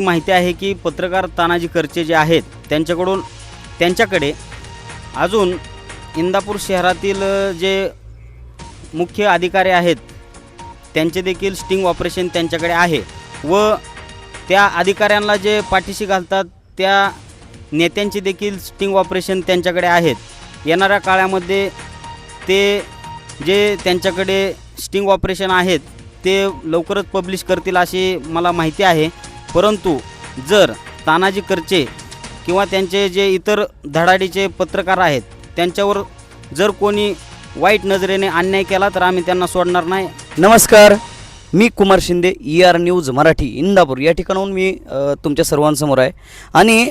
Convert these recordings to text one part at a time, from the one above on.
माहिती आहे की पत्रकार तानाजी करचे जे आहेत त्यांच्याकडून त्यांच्याकडे अजून इंदापूर शहरातील जे मुख्य अधिकारी आहेत त्यांचे देखील स्टिंग ऑपरेशन त्यांच्याकडे आहे व त्या अधिकाऱ्यांना जे पाठीशी घालतात त्या नेत्यांचे देखील स्टिंग ऑपरेशन त्यांच्याकडे आहेत. येणाऱ्या काळामध्ये ते जे त्यांच्याकडे स्टिंग ऑपरेशन आहेत ते लवकरच पब्लिश करतील अशी मला माहिती आहे. परंतु जर तानाजी करचे किंवा त्यांचे जे इतर धडाडीचे पत्रकार आहेत त्यांच्यावर जर कोणी वाईट नजरेने अन्याय केला तर आम्ही त्यांना सोडणार नाही. नमस्कार. मी Kumar Shinde E R news Marathi Indapur. या ठिकाणाहून मी तुमच्या सर्वांसमोर आहे. आणि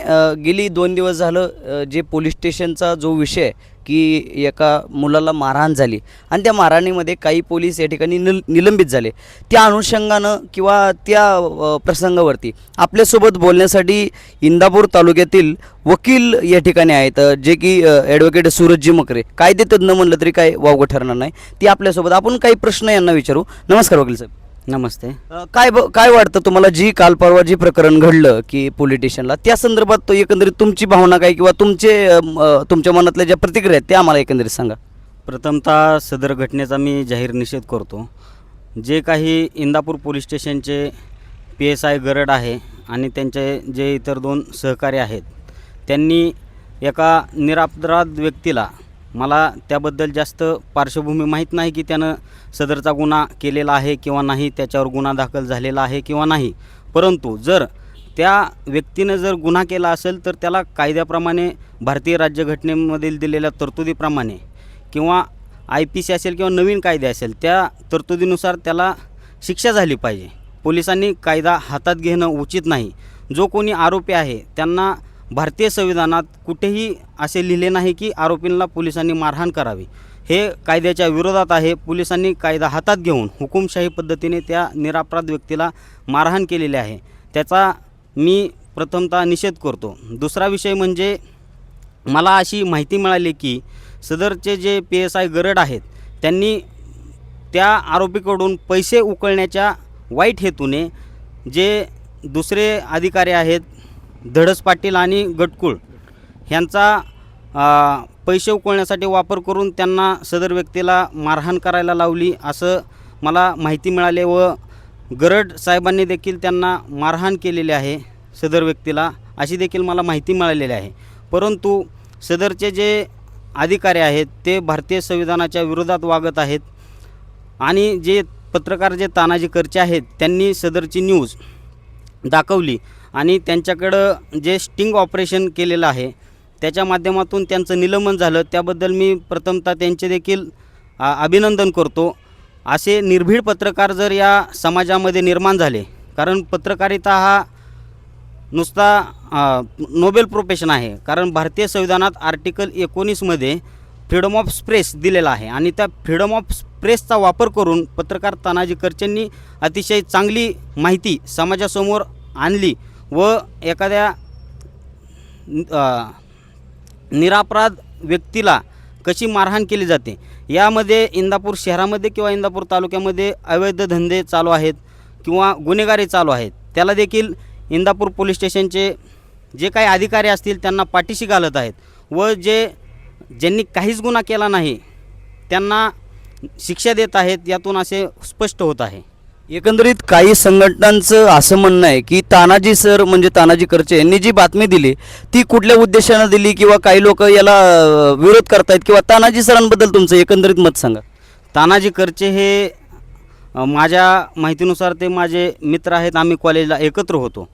गेली दोन दिवस झालं जे पोलीस स्टेशनचा जो विषय की एका मुलाला मारहाण झाली. आणि त्या मारहाणीमध्ये काही पोलीस या ठिकाणी निल निलंबित झाले. त्या अनुषंगानं किंवा त्या प्रसंगावरती आपल्यासोबत बोलण्यासाठी इंदापूर तालुक्यातील वकील या ठिकाणी आहेत जे की ॲडव्होकेट सूरजजी मकरे. कायदेतज्ञ म्हणलं तरी काय वावगं ठरणार नाही. ती आपल्यासोबत. आपण काही प्रश्न यांना विचारू. नमस्कार वकील साहेब. नमस्ते. अ, काय ब काय वाटतं तुम्हाला जी काल परवा जी प्रकरण घडलं की पोलीस स्टेशनला त्या संदर्भात तो एकंदरीत तुमची भावना काय किंवा तुमचे अ, म, अ, तुमच्या मनातल्या ज्या प्रतिक्रिया आहेत त्या आम्हाला एकंदरीत सांगा. प्रथमतः सदर घटनेचा मी जाहीर निषेध करतो. जे काही इंदापूर पोलीस स्टेशनचे पी एस आय गरड आहे आणि त्यांचे जे इतर दोन सहकारी आहेत त्यांनी एका निरापराध व्यक्तीला मला त्याबद्दल जास्त पार्श्वभूमी माहीत नाही की त्यानं सदरचा गुन्हा केलेला आहे किंवा नाही त्याच्यावर गुन्हा दाखल झालेला आहे किंवा नाही. परंतु जर त्या व्यक्तीनं जर गुन्हा केला असेल तर त्याला कायद्याप्रमाणे भारतीय राज्यघटनेमधील दिलेल्या तरतुदीप्रमाणे किंवा आय पी सी असेल किंवा नवीन कायदे असेल त्या तरतुदीनुसार त्याला शिक्षा झाली पाहिजे. पोलिसांनी कायदा हातात घेणं उचित नाही. जो कोणी आरोपी आहे त्यांना भारतीय संविधानात कुठेही असे लिहिले नाही की आरोपींना पोलिसांनी मारहाण करावी. हे कायद्याच्या विरोधात आहे. पोलिसांनी कायदा हातात घेऊन हुकुमशाही पद्धतीने त्या निरापराध व्यक्तीला मारहाण केलेली आहे. त्याचा मी प्रथमतः निषेध करतो. दुसरा विषय म्हणजे मला अशी माहिती मिळाली की सदरचे J P S I Garad आहेत त्यांनी त्या आरोपीकडून पैसे उकळण्याच्या वाईट हेतूने जे दुसरे अधिकारी आहेत धडस पाटील आणि गटकुळ ह्यांचा पैसे उकळण्यासाठी वापर करून त्यांना सदर व्यक्तीला मारहाण करायला लावली असं मला माहिती मिळाली व गरड साहेबांनी देखील त्यांना मारहाण केलेली आहे सदर व्यक्तीला अशी देखील मला माहिती मिळालेली आहे. परंतु सदरचे जे अधिकारी आहेत ते भारतीय संविधानाच्या विरोधात वागत आहेत आणि जे पत्रकार जे तानाजी करचे आहेत त्यांनी सदरची न्यूज दाखवली. आणि त्यांच्याकडं जे स्टिंग ऑपरेशन केलेलं आहे त्याच्या माध्यमातून त्यांचं निलंबन झालं. त्याबद्दल मी प्रथमतः त्यांचे देखील अभिनंदन करतो. असे निर्भीड पत्रकार जर या समाजामध्ये निर्माण झाले कारण पत्रकारिता हा नुसता नोबेल प्रोफेशन आहे. कारण भारतीय संविधानात आर्टिकल एकोणीसमध्ये फ्रीडम ऑफ स्प्रेस दिलेला आहे. आणि त्या फ्रीडम ऑफ स्प्रेसचा वापर करून पत्रकार तानाजी करचेंनी अतिशय चांगली माहिती समाजासमोर आणली. व एखाद्या निरापराध व्यक्तीला कशी मारहाण केली जाते? यामध्ये इंदापूर शहरामध्ये किंवा इंदापूर तालुक्यामध्ये अवैध धंदे चालू आहेत किंवा गुन्हेगारी चालू आहेत त्याला देखील इंदापूर पोलीस स्टेशनचे जे काही अधिकारी असतील त्यांना पाठीशी घालत आहेत व जे ज्यांनी काहीच गुन्हा केला नाही त्यांना शिक्षा देत आहेत यातून असे स्पष्ट होत आहे. एकंदरीत काही संघटनांचं असं म्हणणं आहे की तानाजी सर म्हणजे तानाजी करचे यांनी जी बातमी दिली ती कुठल्या उद्देशानं दिली किंवा काही लोक याला विरोध करतायत किंवा तानाजी सरांबद्दल तुमचं एकंदरीत मत सांगा. तानाजी करचे हे माझ्या माहितीनुसार ते माझे मित्र आहेत आम्ही कॉलेजला एकत्र होतो.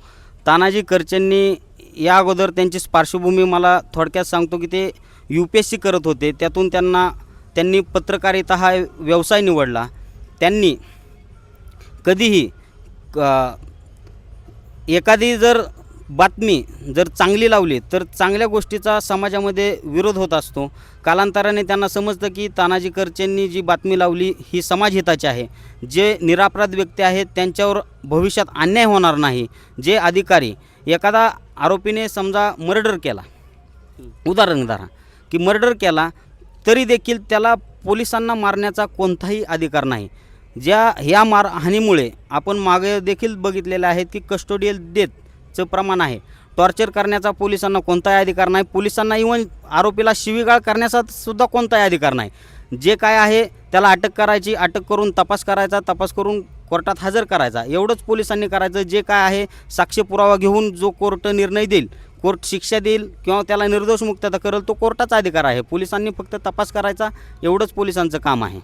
तानाजी करचेंनी या अगोदर त्यांची पार्श्वभूमी मला थोडक्यात सांगतो की ते यू पी एस सी करत होते. त्यातून त्यांना त्यांनी पत्रकारिता हा व्यवसाय निवडला. त्यांनी कधीही क- एखादी जर बातमी जर चांगली लावली तर चांगल्या गोष्टीचा समाजामध्ये विरोध होत असतो. कालांतराने त्यांना समजतं की तानाजी करचेंनी जी बातमी लावली ही समाजहिताची आहे. जे निरापराध व्यक्ती आहेत त्यांच्यावर भविष्यात अन्याय होणार नाही. जे अधिकारी एखादा आरोपीने समजा मर्डर केला उदाहरण धरा की मर्डर केला तरी देखील त्याला पोलिसांना मारण्याचा कोणताही अधिकार नाही. ज्या ह्या मारहाणीमुळे आपण मागे देखील बघितलेलं आहे की कस्टोडियल डेथचं प्रमाण आहे. टॉर्चर करण्याचा पोलिसांना कोणताही अधिकार नाही. पोलिसांना इव्हन आरोपीला शिवीगाळ करण्याचा सुद्धा कोणताही अधिकार नाही. जे काय आहे त्याला अटक करायची अटक करून तपास करायचा तपास करून कोर्टात हजर करायचा. एवढंच पोलिसांनी करायचं. जे काय आहे साक्ष पुरावा घेऊन जो कोर्ट निर्णय देईल कोर्ट शिक्षा देईल किंवा त्याला निर्दोष मुक्तता करेल तो कोर्टाचा अधिकार आहे. पोलिसांनी फक्त तपास करायचा. एवढंच पोलिसांचं काम आहे.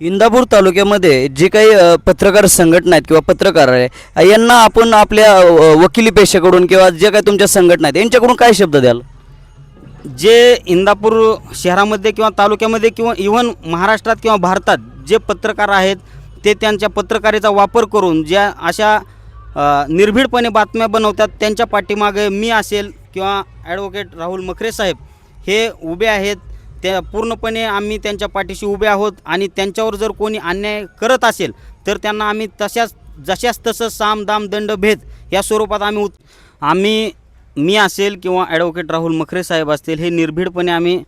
इंदापूर तालुक्यामध्ये जे काही अ, पत्रकार संघटना आहेत किंवा पत्रकार आहे अ, यांना आपण आपल्या अ, वकिली पेशाकडून किंवा जे काही तुमच्या संघटना आहेत यांच्याकडून काय शब्द द्याल? जे इंदापूर शहरामध्ये किंवा तालुक्यामध्ये किंवा इव्हन महाराष्ट्रात किंवा भारतात जे पत्रकार आहेत ते त्यांच्या पत्रकारेचा वापर करून ज्या अशा अ, निर्भीडपणे बातम्या बनवतात त्यांच्या पाठीमागे मी असेल किंवा ॲडव्होकेट राहुल मखरे साहेब हे उभे आहेत त्या पूर्णपणे आम्ही त्यांच्या पाठीशी उभे आहोत आणि त्यांच्यावर जर कोणी अन्याय करत असेल तर त्यांना आम्ही तशाच जशाच तसं साम दाम दंड भेद या स्वरूपात आम्ही उत आम्ही मी असेल किंवा ॲडव्होकेट राहुल मखरे साहेब असतील हे निर्भीडपणे आम्ही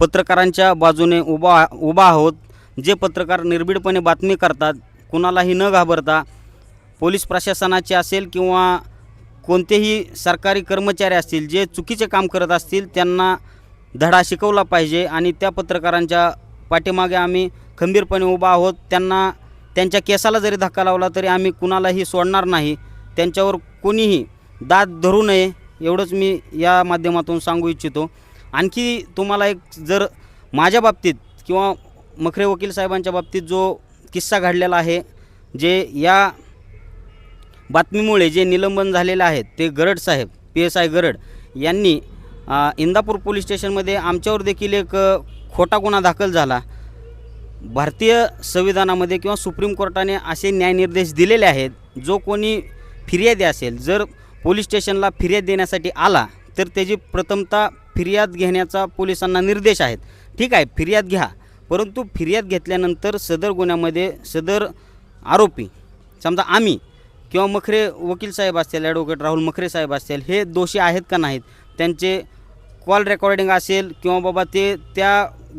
पत्रकारांच्या बाजूने उभा उभा आहोत. जे पत्रकार निर्भीडपणे बातमी करतात कुणालाही न घाबरता पोलीस प्रशासनाचे असेल किंवा कोणतेही सरकारी कर्मचारी असतील जे चुकीचे काम करत असतील त्यांना धडा शिकवला पाहिजे आणि त्या पत्रकारांच्या पाठीमागे आम्ही खंबीरपणे उभा आहोत. त्यांना त्यांच्या केसाला जरी धक्का लावला तरी आम्ही कुणालाही सोडणार नाही. त्यांच्यावर कोणीही दाद धरू नये एवढंच मी या माध्यमातून सांगू इच्छितो. आणखी तुम्हाला एक जर माझ्या बाबतीत किंवा मखरे वकील साहेबांच्या बाबतीत जो किस्सा घडलेला आहे जे या बातमीमुळे जे निलंबन झालेले आहेत ते गरड साहेब पी एस आय गरड यांनी इंदापूर पोलीस स्टेशनमध्ये आमच्यावर देखील एक खोटा गुन्हा दाखल झाला. भारतीय संविधानामध्ये किंवा सुप्रीम कोर्टाने असे न्यायनिर्देश दिलेले आहेत जो कोणी फिर्यादी असेल जर पोलीस स्टेशनला फिर्याद देण्यासाठी आला तर त्याची प्रथमता फिर्याद घेण्याचा पोलिसांना निर्देश आहेत. ठीक आहे फिर्याद घ्या परंतु फिर्याद घेतल्यानंतर सदर गुन्ह्यामध्ये सदर आरोपी समजा आम्ही किंवा मखरे वकील साहेब असतील ॲडव्होकेट राहुल मखरे साहेब असतील हे दोषी आहेत का नाहीत त्यांचे कॉल रेकॉर्डिंग असेल किंवा बाबा ते त्या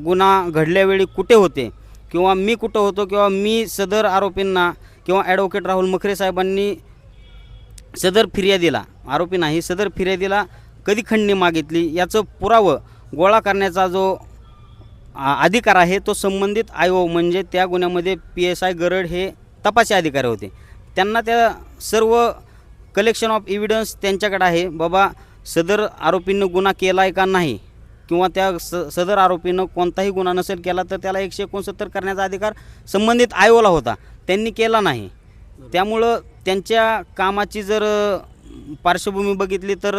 गुन्हा घडल्यावेळी कुठे होते? किंवा मी कुठं होतो किंवा मी सदर आरोपींना किंवा ॲडव्होकेट राहुल मखरे साहेबांनी सदर फिर्यादीला आरोपी नाही सदर फिर्यादीला कधी खंडणी मागितली? याचं पुरावं गोळा करण्याचा जो आ, अधिकार आहे तो संबंधित आयो म्हणजे त्या गुन्ह्यामध्ये पी एस आय गरड हे तपासी अधिकारी होते. त्यांना त्या सर्व कलेक्शन ऑफ एव्हिडन्स त्यांच्याकडे आहे. बाबा सदर आरोपीनं गुन्हा केला आहे का नाही? किंवा त्या स सदर आरोपीनं कोणताही गुन्हा नसेल केला तर त्याला एकशे एकोणसत्तर करण्याचा अधिकार संबंधित आयोला होता. त्यांनी केला नाही. त्यामुळं त्यांच्या कामाची जर पार्श्वभूमी बघितली तर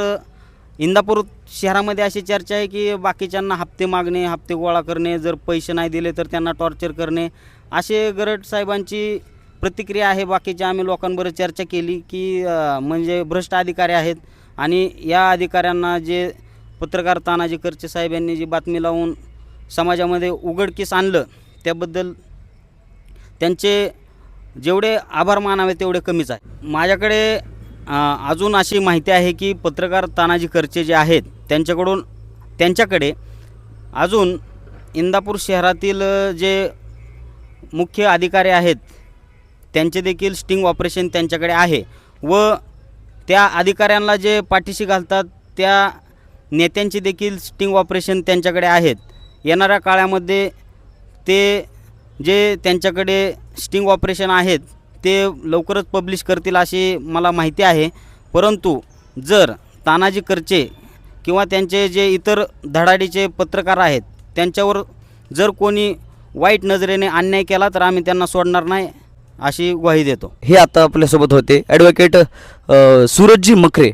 इंदापूर शहरामध्ये अशी चर्चा आहे की बाकीच्यांना हप्ते मागणे हप्ते गोळा करणे जर पैसे नाही दिले तर त्यांना टॉर्चर करणे असे गरड साहेबांची प्रतिक्रिया आहे. बाकीच्या आम्ही लोकांबरोबर चर्चा केली की म्हणजे भ्रष्ट अधिकारी आहेत. आणि या अधिकाऱ्यांना जे पत्रकार तानाजी करचे साहेब यांनी जी बातमी लावून समाजामध्ये उघडकीस आणलं त्याबद्दल त्यांचे जेवढे आभार मानावे तेवढे कमीच आहे. माझ्याकडे अजून अशी माहिती आहे की पत्रकार तानाजी करचे जे आहेत त्यांच्याकडून त्यांच्याकडे अजून इंदापूर शहरातील जे मुख्य अधिकारी आहेत त्यांचे देखील स्टिंग ऑपरेशन त्यांच्याकडे आहे व त्या अधिकाऱ्यांना जे पाठीशी घालतात त्या नेत्यांचे देखील स्टिंग ऑपरेशन त्यांच्याकडे आहेत. येणाऱ्या काळामध्ये ते जे त्यांच्याकडे स्टिंग ऑपरेशन आहेत ते लवकरच पब्लिश करतील अशी मला माहिती आहे. परंतु जर तानाजी करचे किंवा त्यांचे जे इतर धडाडीचे पत्रकार आहेत त्यांच्यावर जर कोणी वाईट नजरेने अन्याय केला तर आम्ही त्यांना सोडणार नाही. अशी ग्वाही देतो. हे आता आपल्यासोबत होते ॲडव्होकेट सूरजजी मखरे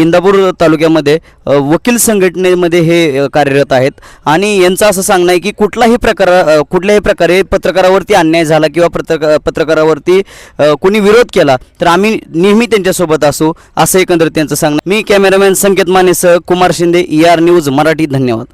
इंदापूर तालुक्यामध्ये वकील संघटनेमध्ये हे कार्यरत आहेत. आणि यांचं असं सांगणं आहे की कुठलाही प्रकार कुठल्याही प्रकारे पत्रकारावरती अन्याय झाला किंवा पत्रक पत्रकारावरती कुणी कोणी विरोध केला तर आम्ही नेहमी त्यांच्यासोबत असू असं एकंदरीत त्यांचं सांगणं मी cameraman Sanket मानेसह Kumar Shinde E R news Marathi धन्यवाद.